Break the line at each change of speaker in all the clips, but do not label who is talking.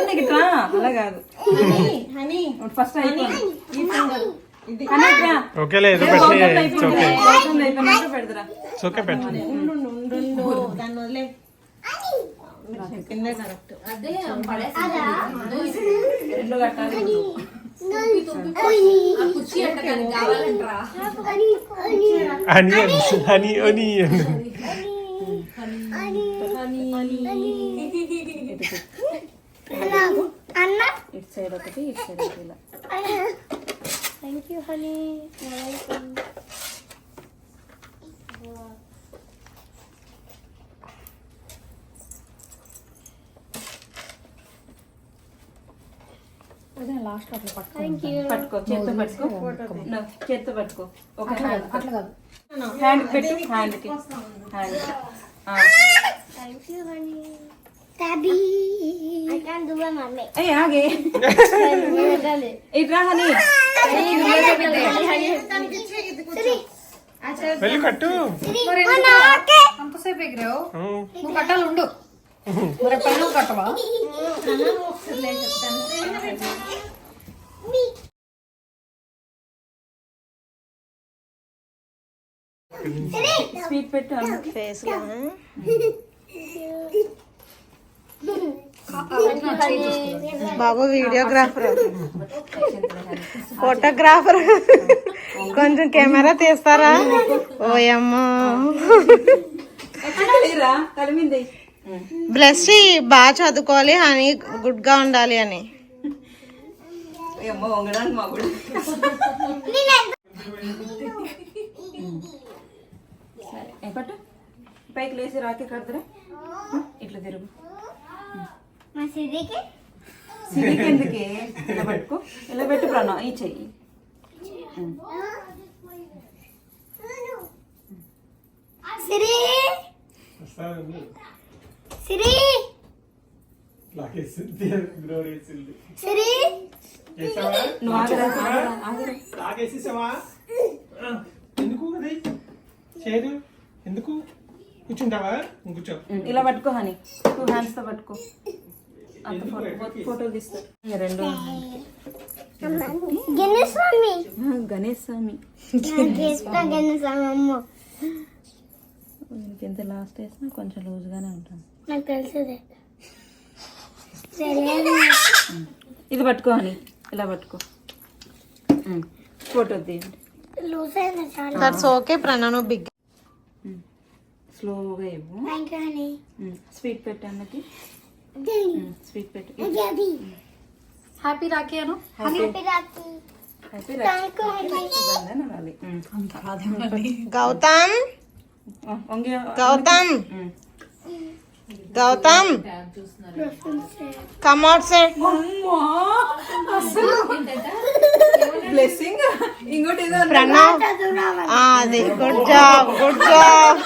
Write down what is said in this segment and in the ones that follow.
నీకు ఇట్రా అలా కాదు. ఫస్ట్
ఓకేలే ఏదో ఓకే
కట్టాలి
అని అని అని
అన్న
ఇటు సైడ్ ఒకటి ఇటు సైడ్ ఒకటి ఇలా
thank you honey thank you
పట్టుకో చేత్తో పట్టుకో. No, చేత్తో పట్టుకో. ఒక హ్యాండ్ హ్యాండ్ పెట్టు. హ్యాండ్కి. Hand
thank you honey daddy I can do it mummy
అయ్యి ఆగే ఇట్రా హనీ
వెళ్ళి కట్టు
అంతసేపు ఎగిరావు. నువ్వు కట్టాలి ఉండు మరి నువ్వు కట్టవా
స్వీట్ పెట్టు అన్నకి
ఫేస్ బాబు వీడియోగ్రాఫర్. ఫోటోగ్రాఫర్. కొంచెం కెమెరా తీస్తారా? ఓయమ్మో. బ్లెస్ బాగా చదువుకోవాలి అని. గుడ్. గా ఉండాలి అని
పైకి లేచి రాకి కడతారా? ఇట్లా తిరుగు.
మా సిరికి
సిరికి ఎందుకే? ఇలా పట్టుకో. ఇలా పెట్టు ప్రాణం. ఈ చెయ్యి.
సిరి! సిరి! సిరి!
లాగేసేసావా ఎందుకు అది? చేయదు ఎందుకు? కూర్చుంటావా? కూర్చో.
ఇలా పట్టుకో హని. టూ హ్యాండ్స్తో పట్టుకో. అంత ఫోటో ఫోటోలు తీస్తా ఇక రెండు
గిన్నె స్వామి.
గణేష్ స్వామి.
గిన్నె స్వామి
ఎంత లాస్ట్ వేసినా కొంచెం లూజ్గానే ఉంటాను
నాకు తెలుసుదే.
ఇది పట్టుకో అని. ఇలా పట్టుకో. ఫోటో తీయండి.
దట్స్ ఓకే ప్రణను బిగ్
స్లోగా ఇవ్వు. స్వీట్ పెట్టు అన్నకి. ఉమ్, స్వీట్ పెట్టు
అది
హ్యాపీ రాఖీ అను
హ్యాపీ రాత్రి
అయితే
థ్యాంక్ యూ హనీ
రక్షాబంధన్ అనాలి ఉమ్.
గౌతమ్
ఆ, వంగి
గౌతమ్
ఉమ్.
Gautam come outside
blessing ఇంకోటి ఏదో అన్నా.
ప్రణవ్ ఆ, అది good job good job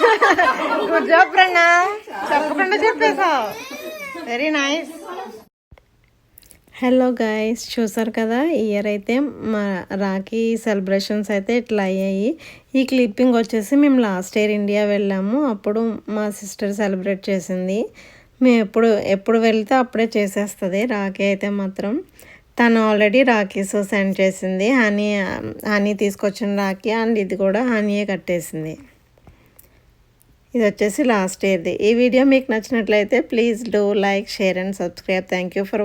good job Pranav చెప్పకుండా చెప్పేశావు వెరీ నైస్ హలో గాయస్ చూసారు కదా? ఇయర్ అయితే మా రాఖీ సెలబ్రేషన్స్ అయితే ఇట్లా అయ్యాయి. ఈ క్లిప్పింగ్ వచ్చేసి మేము లాస్ట్ ఇయర్ ఇండియా వెళ్ళాము. అప్పుడు మా సిస్టర్ సెలబ్రేట్ చేసింది. మేము ఎప్పుడు ఎప్పుడు వెళ్తే అప్పుడే చేసేస్తుంది. రాఖీ అయితే మాత్రం తను ఆల్రెడీ రాఖీస్ సెండ్ చేసింది. హనీ హనీ తీసుకొచ్చిన రాఖీ అండ్ ఇది కూడా హనీయే కట్టేసింది. ఇది వచ్చేసి లాస్ట్ ఇయర్ది ఈ వీడియో మీకు నచ్చినట్లయితే please do like share and subscribe thank you for